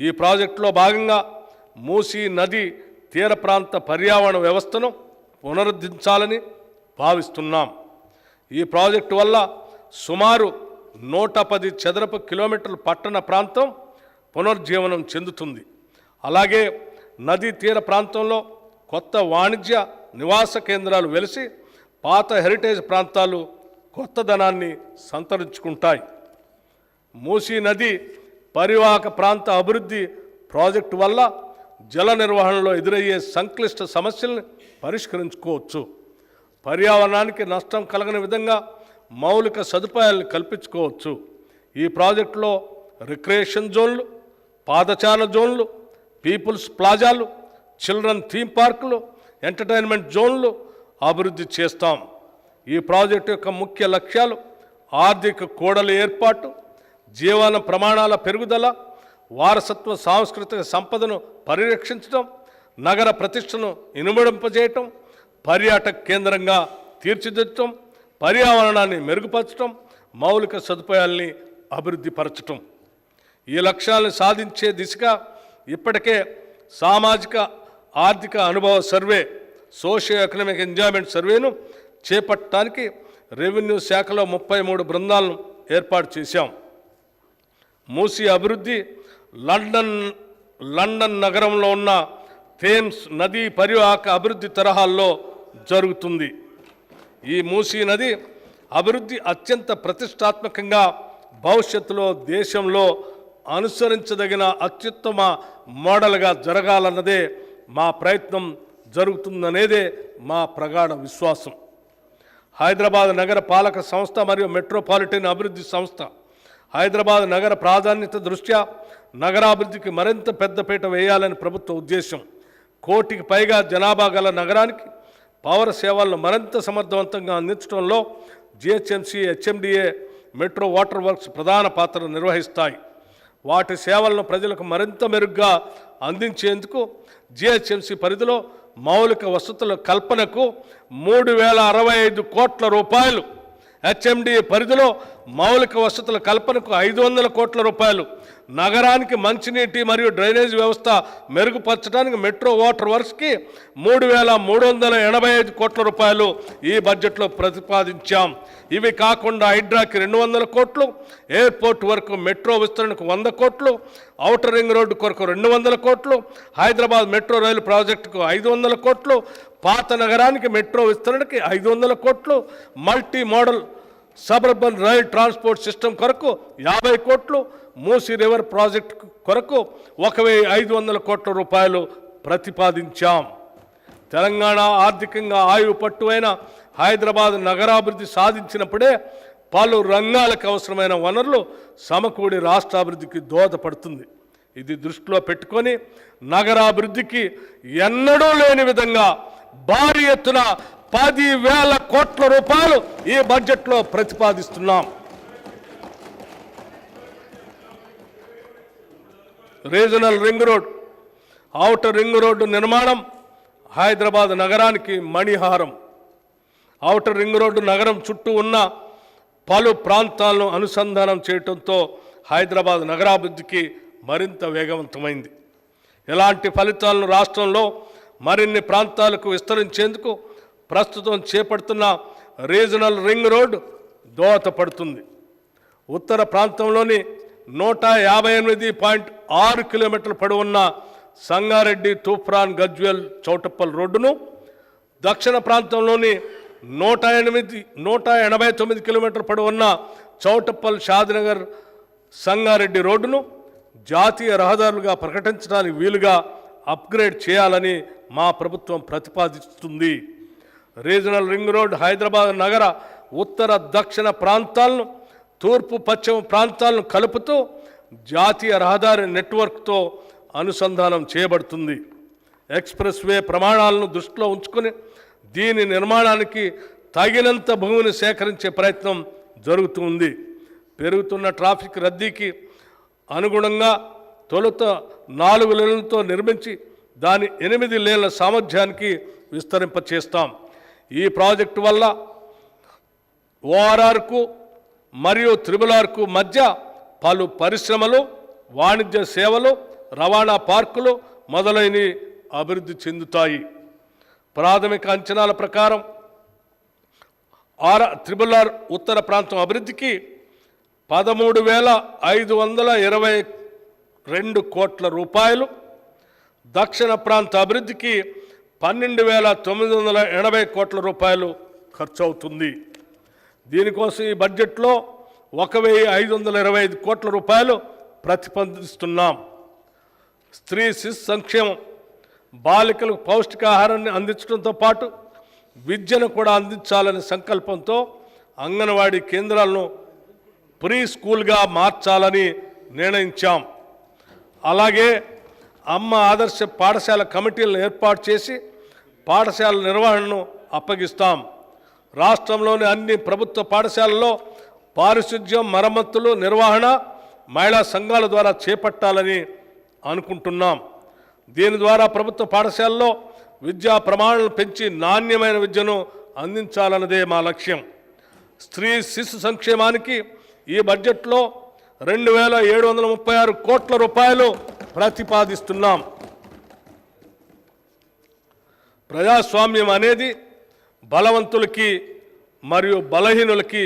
ఈ ప్రాజెక్టులో భాగంగా మూసీ నది తీర ప్రాంత పర్యావరణ వ్యవస్థను పునరుద్ధరించాలని భావిస్తున్నాం. ఈ ప్రాజెక్టు వల్ల సుమారు నూట పది చదరపు కిలోమీటర్ల పట్టణ ప్రాంతం పునర్జీవనం చెందుతుంది. అలాగే నదీ తీర ప్రాంతంలో కొత్త వాణిజ్య నివాస కేంద్రాలు వెలిసి పాత హెరిటేజ్ ప్రాంతాలు కొత్తదనాన్ని సంతరించుకుంటాయి. మూసీ నది పరివాహక ప్రాంత అభివృద్ధి ప్రాజెక్టు వల్ల జల నిర్వహణలో ఎదురయ్యే సంక్లిష్ట సమస్యల్ని పరిష్కరించుకోవచ్చు. పర్యావరణానికి నష్టం కలగని విధంగా మౌలిక సదుపాయాలను కల్పించుకోవచ్చు. ఈ ప్రాజెక్టులో రిక్రియేషన్ జోన్లు పాదచార జోన్లు పీపుల్స్ ప్లాజాలు చిల్డ్రన్ థీమ్ పార్కులు ఎంటర్టైన్మెంట్ జోన్లు అభివృద్ధి చేస్తాం. ఈ ప్రాజెక్టు యొక్క ముఖ్య లక్ష్యాలు ఆర్థిక కూడలి ఏర్పాటు జీవన ప్రమాణాల పెరుగుదల వారసత్వ సాంస్కృతిక సంపదను పరిరక్షించడం నగర ప్రతిష్టను ఇనుమడింపజేయటం పర్యాటక కేంద్రంగా తీర్చిదిద్దటం పర్యావరణాన్ని మెరుగుపరచడం మౌలిక సదుపాయాల్ని అభివృద్ధి పరచటం ఈ లక్ష్యాలను సాధించే దిశగా ఇప్పటికే సామాజిక ఆర్థిక అనుభవ సర్వే సోషియో ఎకనామిక్ ఎంజాయ్మెంట్ సర్వేను చేపట్టడానికి రెవెన్యూ శాఖలో ముప్పై మూడు బృందాలను ఏర్పాటు చేశాం. మూసీ అభివృద్ధి లండన్ లండన్ నగరంలో ఉన్న థేమ్స్ నదీ పరివాహక అభివృద్ధి తరహాల్లో జరుగుతుంది. ఈ మూసీ నది అభివృద్ధి అత్యంత ప్రతిష్టాత్మకంగా భవిష్యత్తులో దేశంలో అనుసరించదగిన అత్యుత్తమ మోడల్గా జరగాలన్నదే మా ప్రయత్నం జరుగుతుందనేదే మా ప్రగాఢ విశ్వాసం. హైదరాబాద్ నగర పాలక సంస్థ మరియు మెట్రోపాలిటన్ అభివృద్ధి సంస్థ హైదరాబాద్ నగర ప్రాధాన్యత దృష్ట్యా నగరాభివృద్ధికి మరింత పెద్దపీట వేయాలని ప్రభుత్వ ఉద్దేశం. కోటికి పైగా జనాభా గల నగరానికి పౌర సేవలను మరింత సమర్థవంతంగా అందించడంలో GHMC HMDA metro water works ప్రధాన పాత్ర నిర్వహిస్తాయి. వాటి సేవలను ప్రజలకు మరింత మెరుగ్గా అందించేందుకు జిహెచ్ఎంసీ పరిధిలో మౌలిక వసతుల కల్పనకు మూడు వేల అరవై ఐదు కోట్ల రూపాయలు హెచ్ఎండి పరిధిలో మౌలిక వసతుల కల్పనకు ఐదు వందల కోట్ల రూపాయలు. నగరానికి మంచినీటి మరియు డ్రైనేజ్ వ్యవస్థ మెరుగుపరచడానికి మెట్రో వాటర్ వర్క్స్కి మూడు వేల మూడు వందల ఎనభై ఐదు కోట్ల రూపాయలు ఈ బడ్జెట్లో ప్రతిపాదించాం. ఇవి కాకుండా హైడ్రాకి రెండు వందల కోట్లు ఎయిర్పోర్ట్ వరకు మెట్రో విస్తరణకు వంద కోట్లు ఔటర్ రింగ్ రోడ్డు కొరకు రెండు వందల కోట్లు హైదరాబాద్ మెట్రో రైలు ప్రాజెక్టుకు ఐదు వందల కోట్లు పాత నగరానికి మెట్రో విస్తరణకి ఐదు వందల కోట్లు multi modal suburban rail transport system కొరకు యాభై కోట్లు మూసీ రివర్ ప్రాజెక్ట్ కొరకు ఒక వెయ్యి ఐదు వందల కోట్ల రూపాయలు ప్రతిపాదించాం. తెలంగాణ ఆర్థికంగా ఆయువు పట్టువైన అయిన హైదరాబాద్ నగరాభివృద్ధి సాధించినప్పుడే పలు రంగాలకు అవసరమైన వనరులు సమకూడి రాష్ట్రాభివృద్ధికి దోహదపడుతుంది. ఇది దృష్టిలో పెట్టుకొని నగరాభివృద్ధికి ఎన్నడూ లేని విధంగా భారీ ఎత్తున పది వేల కోట్ల రూపాయలు ఈ బడ్జెట్లో ప్రతిపాదిస్తున్నాం. Regional ring road outer ring road నిర్మాణం హైదరాబాద్ నగరానికి మణిహారం. ఔటర్ రింగ్ రోడ్డు నగరం చుట్టూ ఉన్న పలు ప్రాంతాలను అనుసంధానం చేయటంతో హైదరాబాద్ నగరాభివృద్ధికి మరింత వేగవంతమైంది. ఇలాంటి ఫలితాలను రాష్ట్రంలో మరిన్ని ప్రాంతాలకు విస్తరించేందుకు ప్రస్తుతం చేపడుతున్న రీజనల్ రింగ్ రోడ్ దోహదపడుతుంది ఉత్తర ప్రాంతంలోని నూట యాభై ఎనిమిది పాయింట్ ఆరు కిలోమీటర్ల పొడవున్న సంగారెడ్డి తూఫ్రాన్ గజ్వెల్ చౌటప్పల్ రోడ్డును దక్షిణ ప్రాంతంలోని నూట ఎనిమిది నూట ఎనభై తొమ్మిది కిలోమీటర్ పొడవున్న చౌటప్పల్ షాద్నగర్ సంగారెడ్డి రోడ్డును జాతీయ రహదారులుగా ప్రకటించడానికి వీలుగా అప్గ్రేడ్ చేయాలని మా ప్రభుత్వం ప్రతిపాదిస్తుంది. రీజనల్ రింగ్ రోడ్ హైదరాబాద్ నగర ఉత్తర దక్షిణ ప్రాంతాలను తూర్పు పశ్చిమ ప్రాంతాలను కలుపుతూ జాతీయ రహదారి నెట్వర్క్తో అనుసంధానం చేయబడుతుంది. ఎక్స్ప్రెస్ వే ప్రమాణాలను దృష్టిలో ఉంచుకొని దీని నిర్మాణానికి తగినంత భూమిని సేకరించే ప్రయత్నం జరుగుతుంది. పెరుగుతున్న ట్రాఫిక్ రద్దీకి అనుగుణంగా తొలుత నాలుగు లేన్లతో నిర్మించి దాని ఎనిమిది లేన్ల సామర్థ్యానికి విస్తరింపచేస్తాం. ఈ ప్రాజెక్టు వల్ల ఓఆర్ఆర్కు మరియు త్రిబుల్ ఆర్కు మధ్య పలు పరిశ్రమలు వాణిజ్య సేవలు రవాణా పార్కులు మొదలైనవి అభివృద్ధి చెందుతాయి. ప్రాథమిక అంచనాల ప్రకారం ఆర్ త్రిబుల్ ఆర్ ఉత్తర ప్రాంతం అభివృద్ధికి పదమూడు వేల ఐదు వందల ఇరవై రెండు కోట్ల రూపాయలు. దక్షిణ ప్రాంత అభివృద్ధికి పన్నెండు వేల తొమ్మిది వందల ఎనభై కోట్ల రూపాయలు ఖర్చు అవుతుంది దీనికోసం ఈ బడ్జెట్లో ఒక వెయ్యి ఐదు వందల ఇరవై ఐదు కోట్ల రూపాయలు ప్రతిపాదిస్తున్నాం. స్త్రీ శిశు సంక్షేమం బాలికలకు పౌష్టికాహారాన్ని అందించడంతో పాటు విద్యను కూడా అందించాలనే సంకల్పంతో అంగన్వాడీ కేంద్రాలను ప్రీ స్కూల్గా మార్చాలని నిర్ణయించాం. అలాగే అమ్మ ఆదర్శ పాఠశాల కమిటీలను ఏర్పాటు చేసి పాఠశాల నిర్వహణను అప్పగిస్తాం. రాష్ట్రంలోని అన్ని ప్రభుత్వ పాఠశాలల్లో పారిశుధ్యం మరమ్మతులు నిర్వహణ మహిళా సంఘాల ద్వారా చేపట్టాలని అనుకుంటున్నాం. దీని ద్వారా ప్రభుత్వ పాఠశాలలో విద్యా ప్రమాణాలను పెంచి నాణ్యమైన విద్యను అందించాలన్నదే మా లక్ష్యం. స్త్రీ శిశు సంక్షేమానికి ఈ బడ్జెట్లో రెండు వేల ఏడు వందల ముప్పై ఆరు కోట్ల రూపాయలు ప్రతిపాదిస్తున్నాం. ప్రజాస్వామ్యం అనేది బలవంతులకి మరియు బలహీనులకి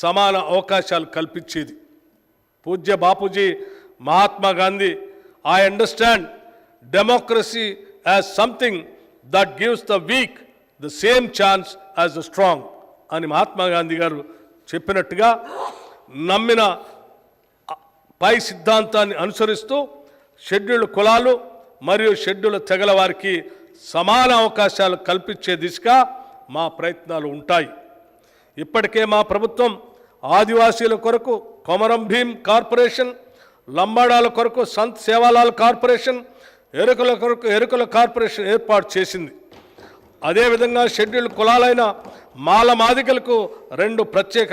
సమాన అవకాశాలు కల్పించేది. పూజ్య Bapuji Mahatma Gandhi I understand democracy as something that gives the weak the same chance as the strong అని మహాత్మా గాంధీ గారు చెప్పినట్టుగా నమ్మిన పై సిద్ధాంతాన్ని అనుసరిస్తూ షెడ్యూల్ కులాలు మరియు షెడ్యూల్ తెగల వారికి సమాన అవకాశాలు కల్పించే దిశగా మా ప్రయత్నాలు ఉంటాయి. ఇప్పటికే మా ప్రభుత్వం ఆదివాసీల కొరకు కొమరం భీం కార్పొరేషన్ లంబాడాల కొరకు సంత్ సేవాలాల్ కార్పొరేషన్ ఎరుకల కొరకు ఎరుకల కార్పొరేషన్ ఏర్పాటు చేసింది. అదేవిధంగా షెడ్యూల్డ్ కులాలైన మాల మాదికలకు రెండు ప్రత్యేక